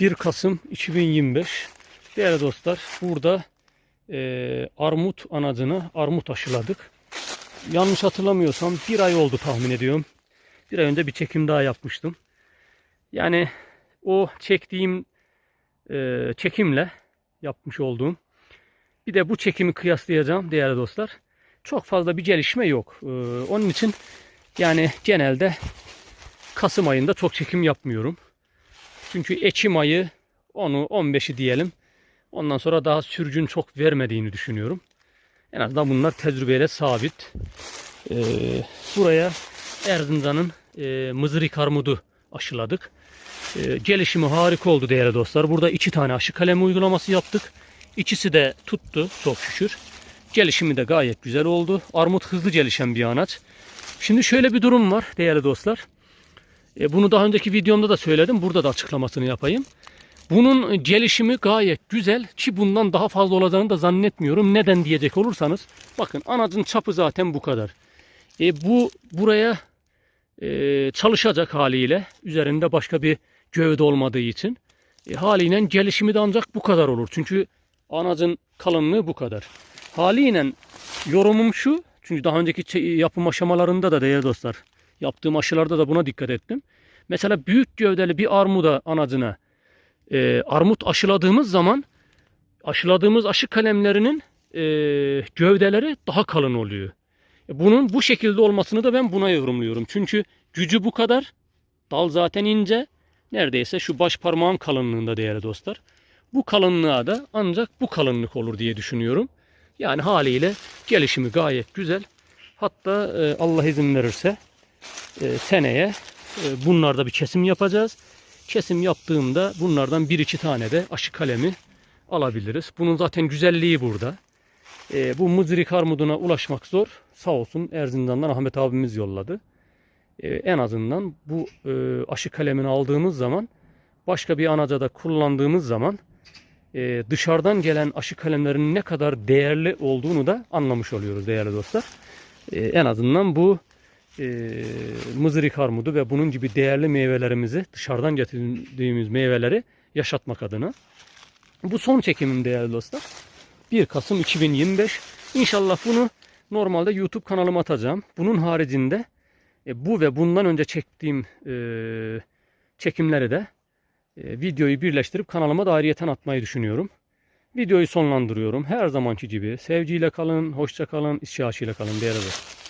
1 Kasım 2025. Değerli dostlar burada e, armut anacını armut aşıladık. Yanlış hatırlamıyorsam bir ay oldu tahmin ediyorum. Bir ay önce bir çekim daha yapmıştım. Yani o çektiğim e, çekimle yapmış olduğum bir de bu çekimi kıyaslayacağım değerli dostlar. Çok fazla bir gelişme yok. E, onun için yani genelde Kasım ayında çok çekim yapmıyorum. Çünkü Ekim ayı onu 15'i diyelim. Ondan sonra daha sürgün çok vermediğini düşünüyorum. En azından bunlar tecrübeyle sabit. Ee, buraya Erzincan'ın e, mızırık armudu aşıladık. Ee, gelişimi harika oldu değerli dostlar. Burada iki tane aşı kalemi uygulaması yaptık. İkisi de tuttu çok şükür. Gelişimi de gayet güzel oldu. Armut hızlı gelişen bir anaç. Şimdi şöyle bir durum var değerli dostlar. E, bunu daha önceki videomda da söyledim. Burada da açıklamasını yapayım. Bunun gelişimi gayet güzel ki bundan daha fazla olacağını da zannetmiyorum. Neden diyecek olursanız bakın anacın çapı zaten bu kadar. E, bu buraya e, çalışacak haliyle üzerinde başka bir gövde olmadığı için e, haliyle gelişimi de ancak bu kadar olur. Çünkü anacın kalınlığı bu kadar. Haliyle yorumum şu. Çünkü daha önceki yapım aşamalarında da değerli dostlar yaptığım aşılarda da buna dikkat ettim. Mesela büyük gövdeli bir armuda anacına e, armut aşıladığımız zaman aşıladığımız aşı kalemlerinin e, gövdeleri daha kalın oluyor. E, Bunun bu şekilde olmasını da ben buna yorumluyorum. Çünkü gücü bu kadar. Dal zaten ince. Neredeyse şu baş parmağım kalınlığında değerli dostlar. Bu kalınlığa da ancak bu kalınlık olur diye düşünüyorum. Yani haliyle gelişimi gayet güzel. Hatta e, Allah izin verirse e, seneye e, bunlarda bir kesim yapacağız. Kesim yaptığımda bunlardan bir iki tane de aşı kalemi alabiliriz. Bunun zaten güzelliği burada. E, bu mızrik armuduna ulaşmak zor. Sağ olsun Erzincan'dan Ahmet abimiz yolladı. En azından bu aşı kalemini aldığımız zaman başka bir anacada kullandığımız zaman e, dışarıdan gelen aşı kalemlerinin ne kadar değerli olduğunu da anlamış oluyoruz değerli dostlar. En azından bu e, mızırık armudu ve bunun gibi değerli meyvelerimizi dışarıdan getirdiğimiz meyveleri yaşatmak adına. Bu son çekimim değerli dostlar. 1 Kasım 2025. İnşallah bunu normalde YouTube kanalıma atacağım. Bunun haricinde e, bu ve bundan önce çektiğim e, çekimleri de e, videoyu birleştirip kanalıma da ayrıyeten atmayı düşünüyorum. Videoyu sonlandırıyorum. Her zamanki gibi sevgiyle kalın, hoşça kalın, işyaşıyla kalın değerli dostlar.